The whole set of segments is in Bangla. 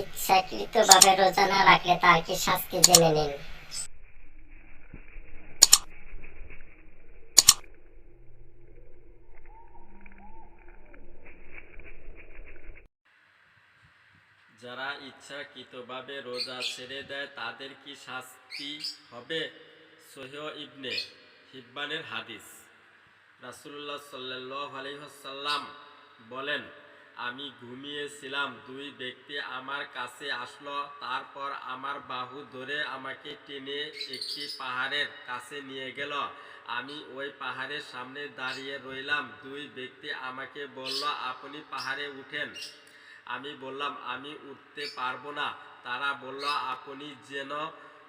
ইচ্ছাকৃতভাবে রোজা না রাখলে তার কি শাস্তি জেনে নিন? যারা ইচ্ছাকৃতভাবে রোজা ছেড়ে দেয়, তাদের কি শাস্তি হবে? সহিহ ইবনে হিব্বানের হাদিস। রাসুল্লাহ সাল্লাহ আলহ্লাম বলেন আমি ঘুমিয়েছিলাম, দুই ব্যক্তি আমার কাছে আসলো, তারপর আমার বাহু ধরে আমাকে টেনে একটি পাহাড়ের কাছে নিয়ে গেল। আমি ওই পাহাড়ের সামনে দাঁড়িয়ে রইলাম, দুই ব্যক্তি আমাকে বলল, আপনি পাহাড়ে উঠেন। আমি বললাম, আমি উঠতে পারব না। তারা বলল, আপনি যেন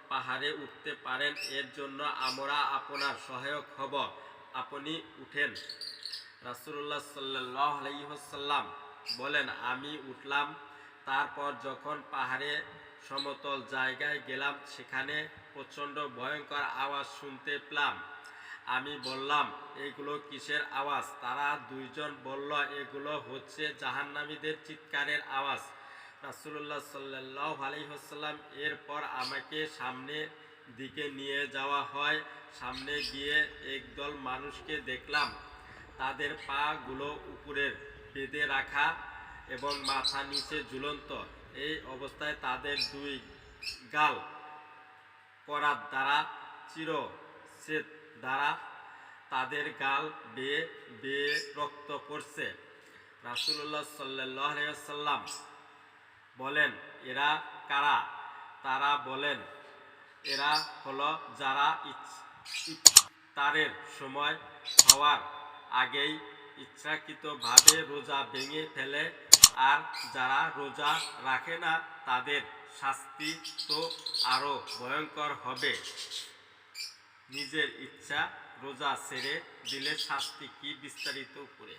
পাহাড়ে উঠতে পারেন, এর জন্য আমরা আপনার সহায়ক হব। আপনি উঠেন। রাসুল্লাহ সাল্লাহ আলহিহসাল্লাম বলেন, আমি উঠলাম, তারপর যখন পাহাড়ে সমতল জায়গায় গেলাম, সেখানে প্রচণ্ড ভয়ঙ্কর আওয়াজ শুনতে পেলাম। আমি বললাম, এগুলো কিসের আওয়াজ? তারা দুইজন বলল, এগুলো হচ্ছে জাহান্নামীদের চিৎকারের আওয়াজ। রাসুল্লাহ সাল্লাহ আলহিহসাল্লাম এরপর আমাকে সামনে দিকে নিয়ে যাওয়া হয়। সামনে গিয়ে একদল মানুষকে দেখলাম। তাদের পাগুলো উপরের বেঁধে রাখা এবং মাথা নিচে ঝুলন্ত। এই অবস্থায় তাদের দুই গাল করার দ্বারা চির সেত দ্বারা তাদের গাল বেয়ে বেয়ে রক্ত পড়ছে। রাসুল্লাহ সাল্লাহ সাল্লাম বলেন, এরা কারা? তারা বলেন, এরা হলো যারা ইফতারের সময় হওয়ার আগেই ইচ্ছাকৃতভাবে রোজা ভেঙে ফেলে। আর যারা রোজা রাখে না, তাদের শাস্তি তো আরও ভয়ঙ্কর হবে। নিজের ইচ্ছা রোজা ছেড়ে দিলে শাস্তি কি বিস্তারিত উপরে